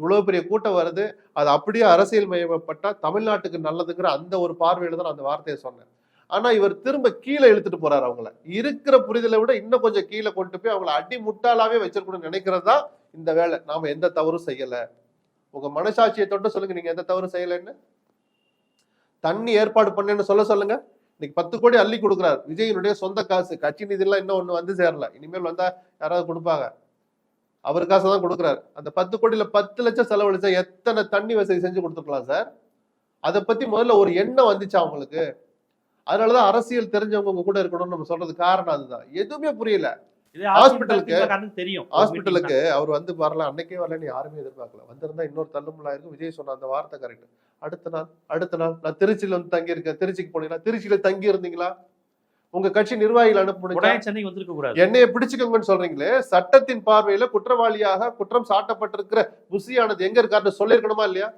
இவ்வளவு பெரிய கூட்டம் வருது அது அப்படியே அரசியல் மயப்பட்டா தமிழ்நாட்டுக்கு நல்லதுங்கிற அந்த ஒரு பார்வையில தான் அந்த வார்த்தையை சொன்னேன். ஆனா இவர் திரும்ப கீழே இழுத்துட்டு போறாரு அவங்கள. இருக்கிற புரிதலை விட இன்னும் கொஞ்சம் கீழே கொண்டு போய் அவங்கள அடி முட்டாளாவே வச்சிருக்கணும்னு நினைக்கிறது தான் இந்த வேலை. நாம எந்த தவறும் செய்யல. உங்க மனசாட்சியை தொட்டு சொல்லுங்க நீங்க எந்த தவறும் செய்யலைன்னு. தண்ணி ஏற்பாடு பண்ணேன்னு சொல்ல சொல்லுங்க. இன்னைக்கு பத்து கோடி அள்ளி கொடுக்குறாரு. விஜயினுடைய சொந்த காசு. கட்சி நிதியெல்லாம் இன்னும் ஒன்று வந்து சேரல. இனிமேல் வந்தா யாராவது கொடுப்பாங்க. அவர் காசை தான் கொடுக்குறாரு. அந்த பத்து கோடியில பத்து லட்சம் செலவழிச்சா எத்தனை தண்ணி வசதி செஞ்சு கொடுத்துருக்கலாம் சார்? அதை பத்தி முதல்ல ஒரு எண்ணம் வந்துச்சு அவங்களுக்கு? அதனாலதான் அரசியல் தெரிஞ்சவங்க கூட இருக்கணும்னு நம்ம சொல்றது காரணம் அதுதான். எதுவுமே புரியல. ஹாஸ்பிட்டலுக்கு தெரியும். ஹாஸ்பிட்டலுக்கு அவர் வந்து வரல அன்னைக்கே வரலன்னு யாருமே எதிர்பார்க்கல. வந்திருந்தா இன்னொரு தள்ளுமுள்ளா இருக்கும். விஜய் சொன்ன அந்த வார்த்தை கரெக்ட் அடுத்த நாள் அடுத்த நாள் நான் திருச்சியில வந்து தங்கி இருக்கேன் திருச்சிக்கு போனீங்களா? திருச்சியில தங்கி இருந்தீங்களா உங்க கட்சி நிர்வாகிகள் உடனே சென்னைக்கு வந்திருக்க கூடாது. என்னைய பிடிச்சுக்கோங்கன்னு சொல்றீங்களே? சட்டத்தின் பார்வையில குற்றவாளியாக குற்றம் சாட்டப்பட்டிருக்கிற புசியானது எங்க இருக்காருன்னு சொல்லியிருக்கணுமா இல்லையா?